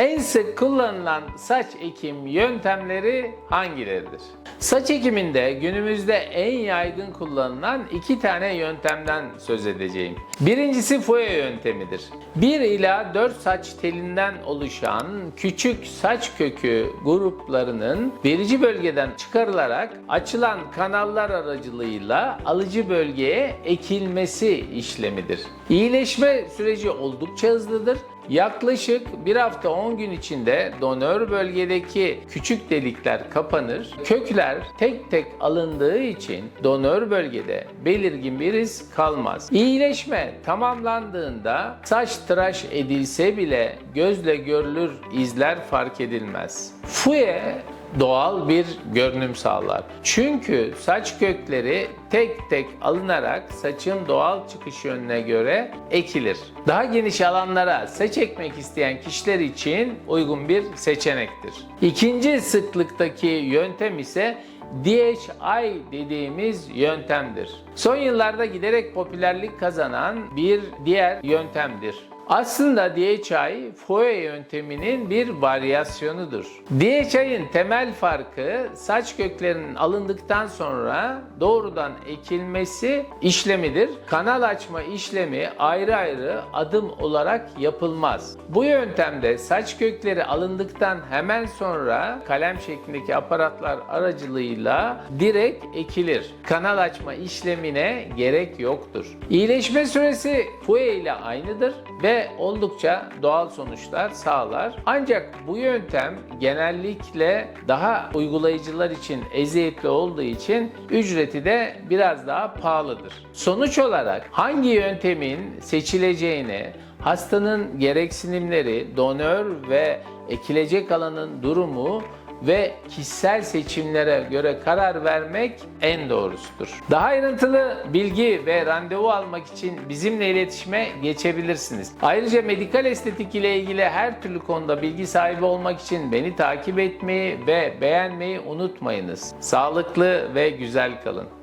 En sık kullanılan saç ekim yöntemleri hangileridir? Saç ekiminde günümüzde en yaygın kullanılan iki tane yöntemden söz edeceğim. Birincisi fuye yöntemidir. 1 ila 4 saç telinden oluşan küçük saç kökü gruplarının verici bölgeden çıkarılarak açılan kanallar aracılığıyla alıcı bölgeye ekilmesi işlemidir. İyileşme süreci oldukça hızlıdır. Yaklaşık bir hafta 10 gün içinde donör bölgedeki küçük delikler kapanır. Kökler tek tek alındığı için donör bölgede belirgin bir iz kalmaz. İyileşme tamamlandığında saç tıraş edilse bile gözle görülür izler fark edilmez. Fuye doğal bir görünüm sağlar. Çünkü saç kökleri tek tek alınarak saçın doğal çıkış yönüne göre ekilir. Daha geniş alanlara saç ekmek isteyen kişiler için uygun bir seçenektir. İkinci sıklıktaki yöntem ise DHI dediğimiz yöntemdir. Son yıllarda giderek popülerlik kazanan bir diğer yöntemdir. Aslında DHI FOE yönteminin bir varyasyonudur. DHI'nin temel farkı saç köklerinin alındıktan sonra doğrudan ekilmesi işlemidir. Kanal açma işlemi ayrı ayrı adım olarak yapılmaz. Bu yöntemde saç kökleri alındıktan hemen sonra kalem şeklindeki aparatlar aracılığıyla direkt ekilir. Kanal açma işlemine gerek yoktur. İyileşme süresi FUE ile aynıdır oldukça doğal sonuçlar sağlar. Ancak bu yöntem genellikle daha uygulayıcılar için eziyetli olduğu için ücreti de biraz daha pahalıdır. Sonuç olarak hangi yöntemin seçileceğini hastanın gereksinimleri, donör ve ekilecek alanın durumu ve kişisel seçimlere göre karar vermek en doğrusudur. Daha ayrıntılı bilgi ve randevu almak için bizimle iletişime geçebilirsiniz. Ayrıca medikal estetik ile ilgili her türlü konuda bilgi sahibi olmak için beni takip etmeyi ve beğenmeyi unutmayınız. Sağlıklı ve güzel kalın.